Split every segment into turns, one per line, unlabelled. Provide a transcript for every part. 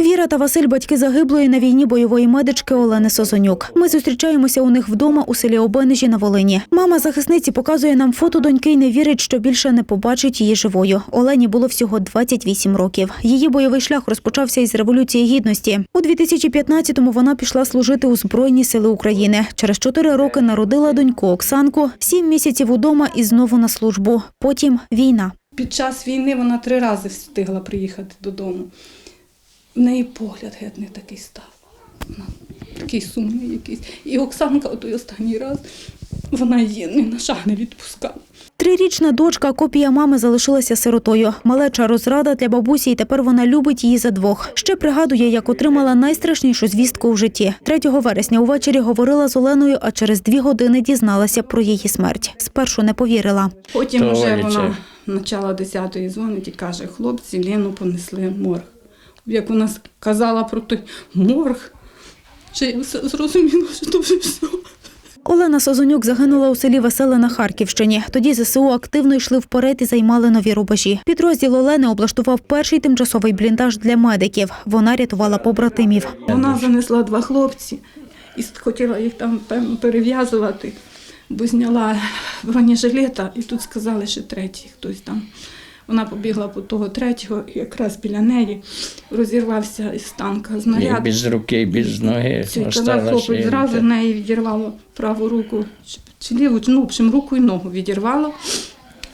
Віра та Василь батьки загиблої на війні бойової медички Олени Созонюк. Ми зустрічаємося у них вдома у селі Обенежі на Волині. Мама захисниці показує нам фото доньки і не вірить, що більше не побачить її живою. Олені було всього 28 років. Її бойовий шлях розпочався із революції гідності. У 2015-му вона пішла служити у Збройні сили України. Через 4 роки народила доньку Оксанку, 7 місяців удома і знову на службу. Потім війна.
Під час війни вона три рази встигла приїхати додому. В неї погляд геть не такий став. Такий сумний якийсь. І Оксанка, той останній раз, вона її ні на шаг не відпускала.
Трирічна дочка, копія мами, залишилася сиротою. Малеча розрада для бабусі, і тепер вона любить її за двох. Ще пригадує, як отримала найстрашнішу звістку у житті. 3 вересня увечері говорила з Оленою, а через дві години дізналася про її смерть. Спершу не повірила.
Потім вже вона начала 10-ї дзвонить і каже, хлопці, Лену понесли в морг. Як вона сказала про той морг, все зрозуміла, що то вже все.
Олена Созонюк загинула у селі Веселе на Харківщині. Тоді ЗСУ активно йшли вперед і займали нові рубежі. Підрозділ Олени облаштував перший тимчасовий бліндаж для медиків. Вона рятувала побратимів.
Вона занесла два хлопці і хотіла їх там перев'язувати, бо зняла бронежилета, і тут сказали, що третій хтось там. Вона побігла по того третього, і якраз біля неї розірвався із танка знаряд.
без руки, без ноги.
Хлопець зразу в неї відірвало праву руку, чи, чи ліву, ну, в общем, руку і ногу відірвало.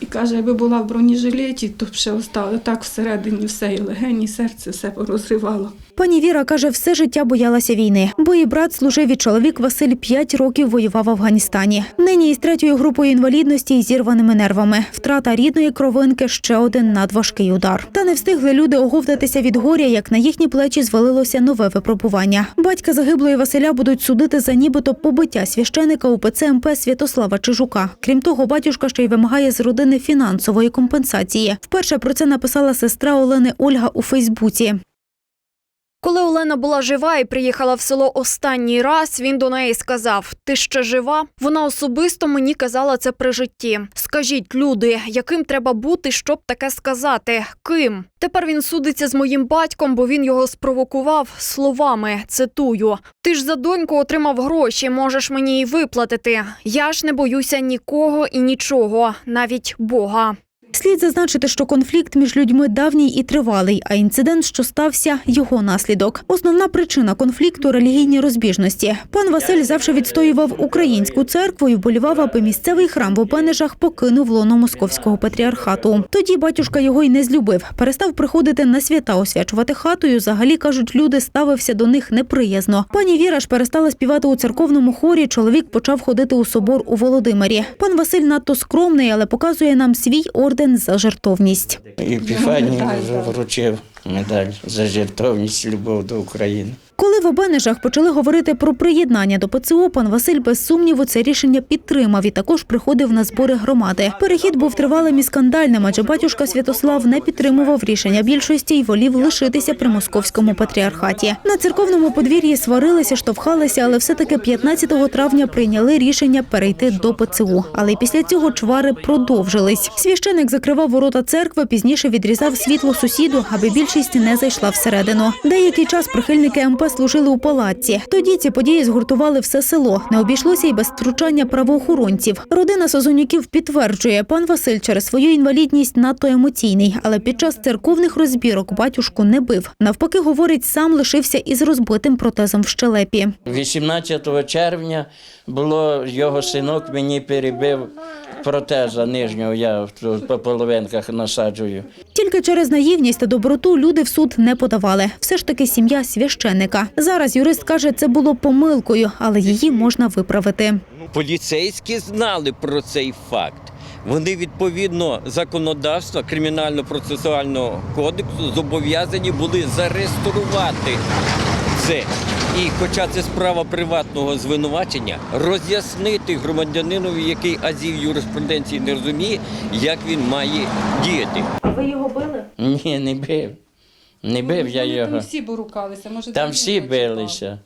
І каже, якби була в бронежилеті, то б ще остало так всередині все, і легені, і серце все порозривало.
Пані Віра каже, все життя боялася війни, бо її брат служив і чоловік Василь п'ять років воював в Афганістані. Нині із третьою групою інвалідності і зірваними нервами. Втрата рідної кровинки ще один надважкий удар. Та не встигли люди оговтатися від горя, як на їхні плечі звалилося нове випробування. Батька загиблої Василя будуть судити за нібито побиття священика УПЦ МП Святослава Чижука. Крім того, батюшка ще й вимагає з родини фінансової компенсації. Вперше про це написала сестра Олени Ольга у Фейсбуці.
Коли Олена була жива і приїхала в село останній раз, він до неї сказав: Ти ще жива? Вона особисто мені казала це при житті. Скажіть, люди, яким треба бути, щоб таке сказати? Ким? Тепер він судиться з моїм батьком, бо він його спровокував словами. Цитую: Ти ж за доньку отримав гроші, можеш мені й виплатити. Я ж не боюся нікого і нічого, навіть Бога.
Слід зазначити, що конфлікт між людьми давній і тривалий, а інцидент, що стався, його наслідок. Основна причина конфлікту релігійні розбіжності. Пан Василь завжди відстоював українську церкву і вболівав, аби місцевий храм в Опенежах покинув лоно московського патріархату. Тоді батюшка його й не злюбив. Перестав приходити на свята освячувати хату. і Взагалі кажуть, люди ставився до них неприязно. Пані Віра ж перестала співати у церковному хорі. Чоловік почав ходити у собор у Володимирі. Пан Василь надто скромний, але показує нам свій орден за жертовність.
Вже вручив медаль за жертовність, любов до України.
Коли в Обенежах почали говорити про приєднання до ПЦУ, пан Василь без сумніву це рішення підтримав і також приходив на збори громади. Перехід був тривалим і скандальним, адже батюшка Святослав не підтримував рішення більшості і волів лишитися при московському патріархаті. На церковному подвір'ї сварилися, штовхалися, але все-таки 15 травня прийняли рішення перейти до ПЦУ. Але після цього чвари продовжились. Священик закривав ворота церкви, пізніше відрізав світло сусіду, аби більшість не зайшла всередину. Деякий час прихильники МП служили у палаці. Тоді ці події згуртували все село. Не обійшлося й без втручання правоохоронців. Родина Созонюків підтверджує, пан Василь через свою інвалідність надто емоційний, але під час церковних розбірок батюшку не бив. Навпаки, говорить, сам лишився із розбитим протезом в щелепі.
18 червня було його синок мені перебив протеза нижнього, я по половинках насаджую.
Тільки через наївність та доброту люди в суд не подавали. Все ж таки сім'я священника. Зараз юрист каже, це було помилкою, але її можна виправити.
Поліцейські знали про цей факт. Вони відповідно законодавства кримінально-процесуального кодексу зобов'язані були зареєструвати це. І, хоча це справа приватного звинувачення, роз'яснити громадянинові, який азів юриспруденції не розуміє, як він має діяти.
Ви його били?
Ні, не бив. Не бив я його.
Там всі борукалися. Може,
Там всі билися.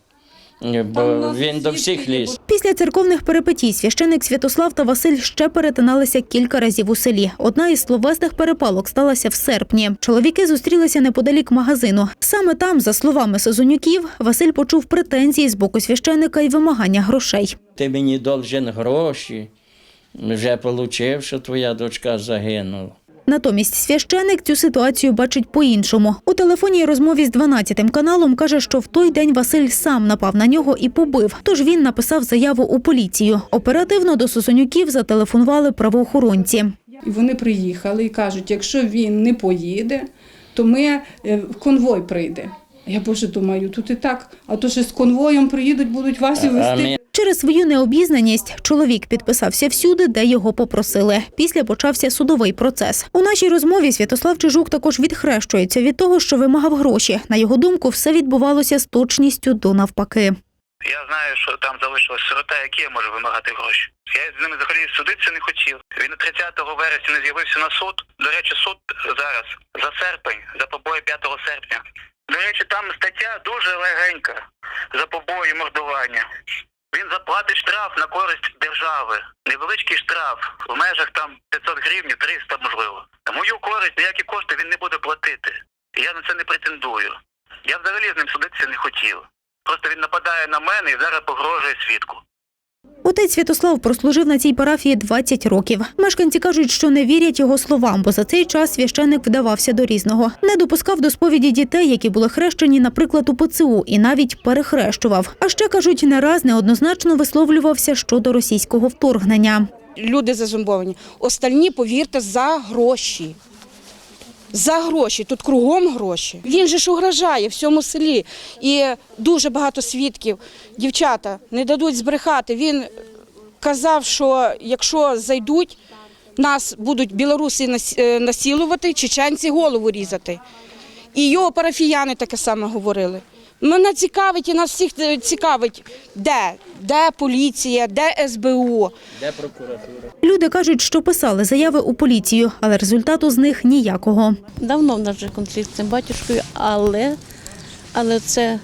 Бо він до всіх ліз.
Після церковних перипетій священик Святослав та Василь ще перетиналися кілька разів у селі. Одна із словесних перепалок сталася в серпні. Чоловіки зустрілися неподалік магазину. Саме там, за словами Созонюків, Василь почув претензії з боку священика і вимагання грошей.
Ти мені должен гроші. Вже отримав, що твоя дочка загинула.
Натомість священик цю ситуацію бачить по-іншому. У телефонній розмові з 12 каналом каже, що в той день Василь сам напав на нього і побив. Тож він написав заяву у поліцію. Оперативно до Сосонюків зателефонували правоохоронці.
І вони приїхали і кажуть, якщо він не поїде, то ми е, конвой прийде. Я боже думаю, тут і так, а то ще з конвоєм приїдуть, будуть вас і вести.
Через свою необізнаність чоловік підписався всюди, де його попросили. Після почався судовий процес. У нашій розмові Святослав Чижук також відхрещується від того, що вимагав гроші. На його думку, все відбувалося з точністю до навпаки.
Я знаю, що там залишилась сирота, які я можу вимагати гроші. Я з ними взагалі судитися не хотів. Він 30 вересня не з'явився на суд. До речі, суд зараз за серпень, за побої 5 серпня. До речі, там стаття дуже легенька за побої мордування. Він заплатить штраф на користь держави. Невеличкий штраф в межах там 500 гривень, 300 можливо. На мою користь ніякі кошти він не буде платити. І Я на це не претендую. Я взагалі з ним судитися не хотів. Просто він нападає на мене і зараз погрожує свідку.
Отець Святослав прослужив на цій парафії 20 років. Мешканці кажуть, що не вірять його словам, бо за цей час священик вдавався до різного. Не допускав до сповіді дітей, які були хрещені, наприклад, у ПЦУ, і навіть перехрещував. А ще кажуть, не раз неоднозначно висловлювався щодо російського вторгнення.
люди зазомбовані. Остальні, повірте, за гроші. За гроші, тут кругом гроші. Він же ж угрожає всьому селі. І дуже багато свідків. Дівчата не дадуть збрехати. Він казав, що якщо зайдуть, нас будуть білоруси нас- е, чеченці голову різати. І його парафіяни таке саме говорили. Мене цікавить і нас всіх е, цікавить, де, де поліція, де СБУ.
де прокуратура?
Люди кажуть, що писали заяви у поліцію, але результату з них ніякого.
Давно в нас вже конфлікт з цим батюшкою, але, але це,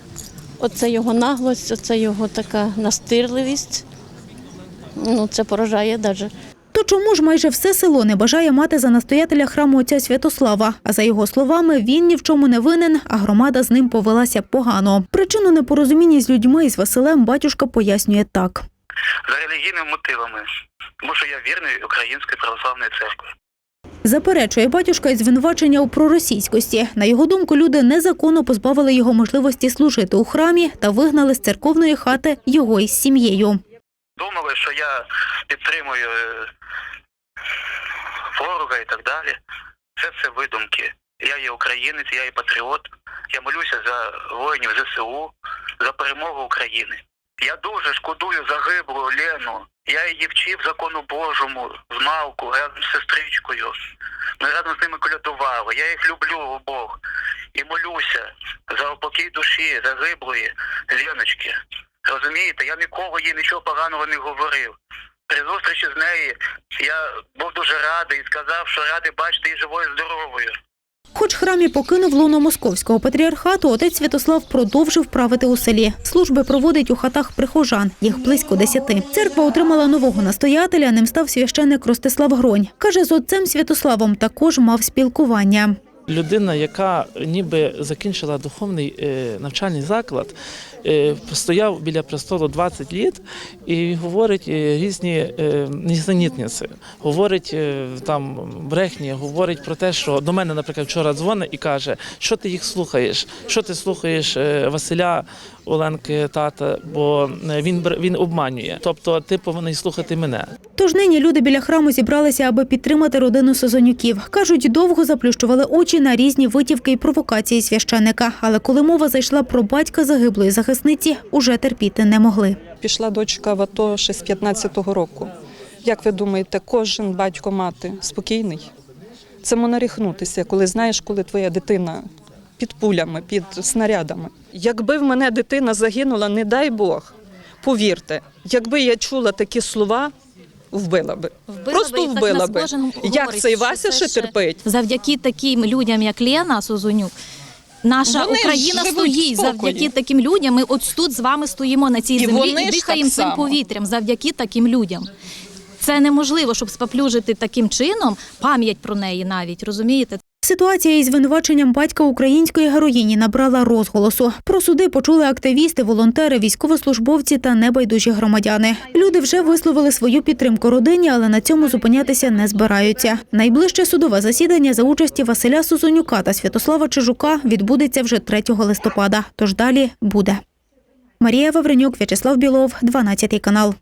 оце його наглость, оце його така настирливість. Ну, це поражає навіть.
То чому ж майже все село не бажає мати за настоятеля храму отця Святослава? А за його словами, він ні в чому не винен, а громада з ним повелася погано. Причину непорозуміння з людьми і з Василем батюшка пояснює так.
За релігійними мотивами. Тому що я вірний Української православної церкви.
Заперечує батюшка і звинувачення у проросійськості. На його думку, люди незаконно позбавили його можливості служити у храмі та вигнали з церковної хати його із сім'єю.
Думали, що я підтримую ворога і так далі. Це все видумки. Я є українець, я є патріот. Я молюся за воїнів ЗСУ, за перемогу України. Я дуже шкодую загиблу Лену. Я її вчив закону Божому з малку, разом з сестричкою. Ми разом з ними колядували. Я їх люблю обох. І молюся за упокій душі загиблої Леночки. Розумієте, я ніколи їй нічого поганого не говорив. При зустрічі з нею я був дуже радий і сказав, що радий бачити її живою здоровою.
Хоч храм і покинув лоно московського патріархату, отець Святослав продовжив правити у селі. Служби проводить у хатах прихожан, їх близько десяти. Церква отримала нового настоятеля, ним став священник Ростислав Гронь. Каже, з отцем Святославом також мав спілкування.
Людина, яка ніби закінчила духовний е, навчальний заклад, е, стояв біля престолу 20 літ і говорить е, різні нісенітниці. Говорить там брехні, говорить про те, що до мене, наприклад, вчора дзвонить і каже, що ти їх слухаєш, що ти слухаєш Василя Оленки тата, бо е, він бр- він обманює. Тобто ти повинен слухати мене.
Тож нині люди біля храму зібралися, аби підтримати родину Созонюків. Кажуть, довго заплющували очі на різні витівки і провокації священика. Але коли мова зайшла про батька загиблої захисниці, уже терпіти не могли.
Пішла дочка в АТО ще з 15-го року. Як ви думаєте, кожен батько мати спокійний? Це монаріхнутися, коли знаєш, коли твоя дитина під пулями, під снарядами. Якби в мене дитина загинула, не дай Бог, повірте, якби я чула такі слова, вбила би.
Вбила
Просто
би,
вбила би. Як
говорить,
цей Вася ще терпить?
Завдяки таким людям, як Лена Сузунюк, Наша
Вони
Україна стоїть завдяки таким людям. Ми от тут з вами стоїмо на цій
І
землі і дихаємо цим
само.
повітрям завдяки таким людям. Це неможливо, щоб споплюжити таким чином пам'ять про неї навіть, розумієте?
Ситуація із звинуваченням батька української героїні набрала розголосу. Про суди почули активісти, волонтери, військовослужбовці та небайдужі громадяни. Люди вже висловили свою підтримку родині, але на цьому зупинятися не збираються. Найближче судове засідання за участі Василя Сузонюка та Святослава Чижука відбудеться вже 3 листопада. Тож далі буде. Марія Вавренюк, В'ячеслав Білов, 12 канал.